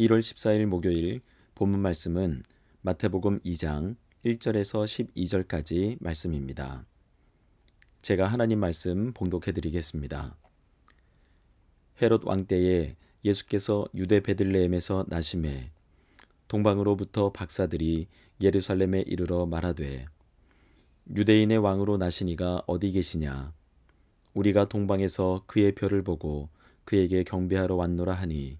1월 14일 목요일 본문 말씀은 마태복음 2장 1절에서 12절까지 말씀입니다. 제가 하나님 말씀 봉독해 드리겠습니다. 헤롯 왕 때에 예수께서 유대 베들레헴에서 나심해 동방으로부터 박사들이 예루살렘에 이르러 말하되 유대인의 왕으로 나시니가 어디 계시냐 우리가 동방에서 그의 별을 보고 그에게 경배하러 왔노라 하니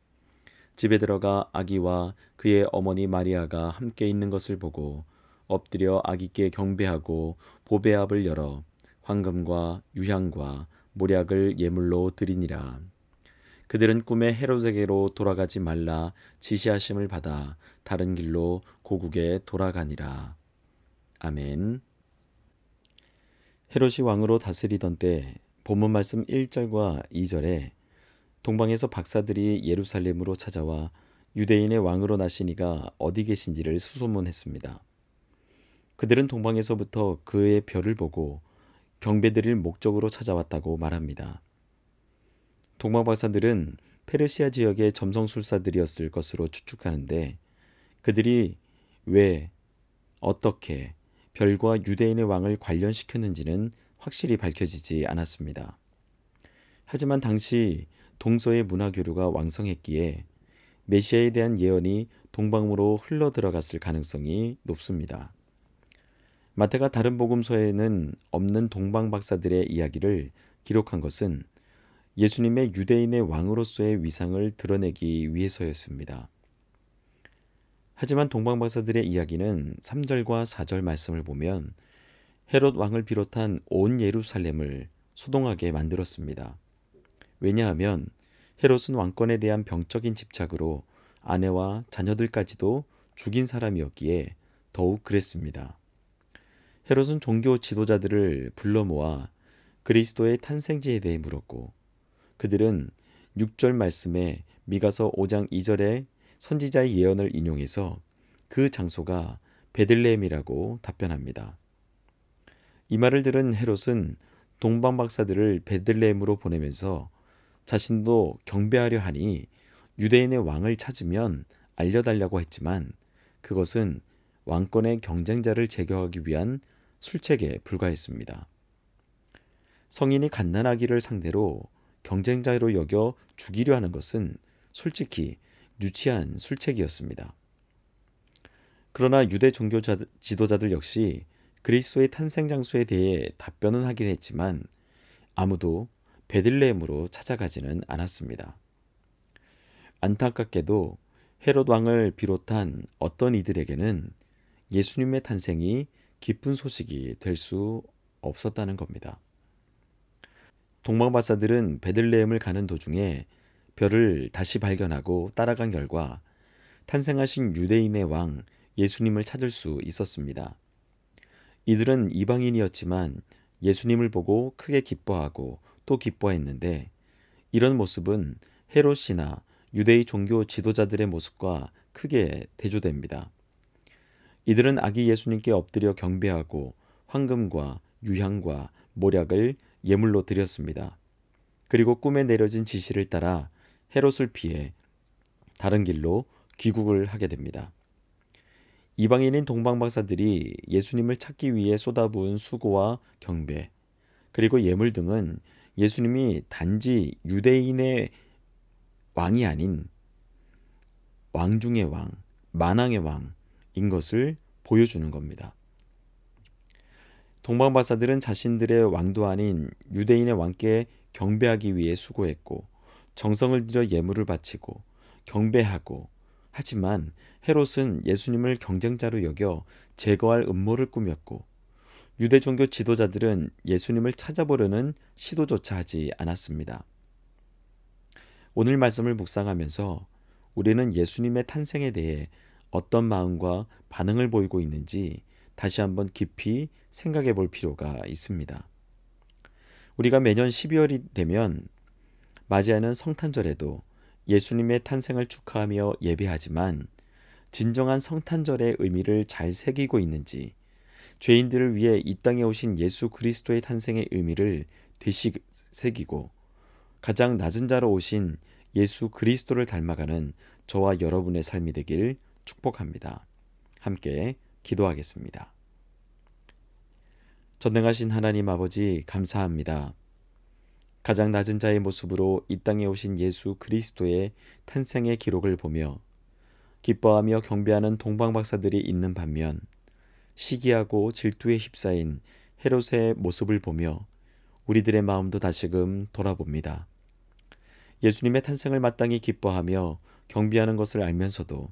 집에 들어가 아기와 그의 어머니 마리아가 함께 있는 것을 보고 엎드려 아기께 경배하고 보배압을 열어 황금과 유향과 모략을 예물로 드리니라. 그들은 꿈에 헤롯에게로 돌아가지 말라 지시하심을 받아 다른 길로 고국에 돌아가니라. 아멘. 헤롯이 왕으로 다스리던 때 본문 말씀 1절과 2절에 동방에서 박사들이 예루살렘으로 찾아와 유대인의 왕으로 나시니가 어디 계신지를 수소문했습니다. 그들은 동방에서부터 그의 별을 보고 경배드릴 목적으로 찾아왔다고 말합니다. 동방 박사들은 페르시아 지역의 점성술사들이었을 것으로 추측하는데 그들이 왜 어떻게 별과 유대인의 왕을 관련시켰는지는 확실히 밝혀지지 않았습니다. 하지만 당시 동서의 문화 교류가 왕성했기에 메시아에 대한 예언이 동방으로 흘러 들어갔을 가능성이 높습니다. 마태가 다른 복음서에는 없는 동방 박사들의 이야기를 기록한 것은 예수님의 유대인의 왕으로서의 위상을 드러내기 위해서였습니다. 하지만 동방 박사들의 이야기는 3절과 4절 말씀을 보면 헤롯 왕을 비롯한 온 예루살렘을 소동하게 만들었습니다. 왜냐하면 헤롯은 왕권에 대한 병적인 집착으로 아내와 자녀들까지도 죽인 사람이었기에 더욱 그랬습니다. 헤롯은 종교 지도자들을 불러 모아 그리스도의 탄생지에 대해 물었고 그들은 6절 말씀에 미가서 5장 2절에 선지자의 예언을 인용해서 그 장소가 베들레헴이라고 답변합니다. 이 말을 들은 헤롯은 동방 박사들을 베들레헴으로 보내면서 자신도 경배하려 하니 유대인의 왕을 찾으면 알려달라고 했지만 그것은 왕권의 경쟁자를 제거하기 위한 술책에 불과했습니다. 성인이 갓난아기를 상대로 경쟁자로 여겨 죽이려 하는 것은 솔직히 유치한 술책이었습니다. 그러나 유대 종교 지도자들 역시 그리스도의 탄생 장소에 대해 답변은 하긴 했지만 아무도 베들레헴으로 찾아가지는 않았습니다. 안타깝게도 헤롯 왕을 비롯한 어떤 이들에게는 예수님의 탄생이 기쁜 소식이 될 수 없었다는 겁니다. 동방박사들은 베들레헴을 가는 도중에 별을 다시 발견하고 따라간 결과 탄생하신 유대인의 왕 예수님을 찾을 수 있었습니다. 이들은 이방인이었지만 예수님을 보고 크게 기뻐하고 또 기뻐했는데 이런 모습은 헤롯이나 유대의 종교 지도자들의 모습과 크게 대조됩니다. 이들은 아기 예수님께 엎드려 경배하고 황금과 유향과 모략을 예물로 드렸습니다. 그리고 꿈에 내려진 지시를 따라 헤롯을 피해 다른 길로 귀국을 하게 됩니다. 이방인인 동방박사들이 예수님을 찾기 위해 쏟아부은 수고와 경배, 그리고 예물 등은 예수님이 단지 유대인의 왕이 아닌 왕 중의 왕, 만왕의 왕인 것을 보여주는 겁니다. 동방박사들은 자신들의 왕도 아닌 유대인의 왕께 경배하기 위해 수고했고 정성을 들여 예물을 바치고 경배하고 하지만 헤롯은 예수님을 경쟁자로 여겨 제거할 음모를 꾸몄고 유대 종교 지도자들은 예수님을 찾아보려는 시도조차 하지 않았습니다. 오늘 말씀을 묵상하면서 우리는 예수님의 탄생에 대해 어떤 마음과 반응을 보이고 있는지 다시 한번 깊이 생각해 볼 필요가 있습니다. 우리가 매년 12월이 되면 맞이하는 성탄절에도 예수님의 탄생을 축하하며 예배하지만 진정한 성탄절의 의미를 잘 새기고 있는지 죄인들을 위해 이 땅에 오신 예수 그리스도의 탄생의 의미를 되새기고 가장 낮은 자로 오신 예수 그리스도를 닮아가는 저와 여러분의 삶이 되길 축복합니다. 함께 기도하겠습니다. 전능하신 하나님 아버지 감사합니다. 가장 낮은 자의 모습으로 이 땅에 오신 예수 그리스도의 탄생의 기록을 보며 기뻐하며 경배하는 동방 박사들이 있는 반면 시기하고 질투에 휩싸인 헤롯의 모습을 보며 우리들의 마음도 다시금 돌아봅니다. 예수님의 탄생을 마땅히 기뻐하며 경비하는 것을 알면서도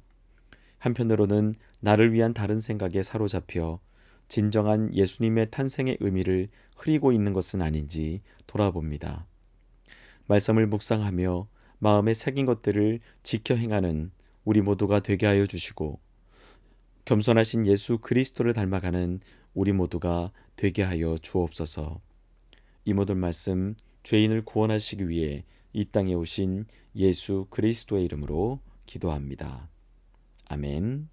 한편으로는 나를 위한 다른 생각에 사로잡혀 진정한 예수님의 탄생의 의미를 흐리고 있는 것은 아닌지 돌아봅니다. 말씀을 묵상하며 마음에 새긴 것들을 지켜 행하는 우리 모두가 되게 하여 주시고 겸손하신 예수 그리스도를 닮아가는 우리 모두가 되게 하여 주옵소서. 이 모든 말씀 죄인을 구원하시기 위해 이 땅에 오신 예수 그리스도의 이름으로 기도합니다. 아멘.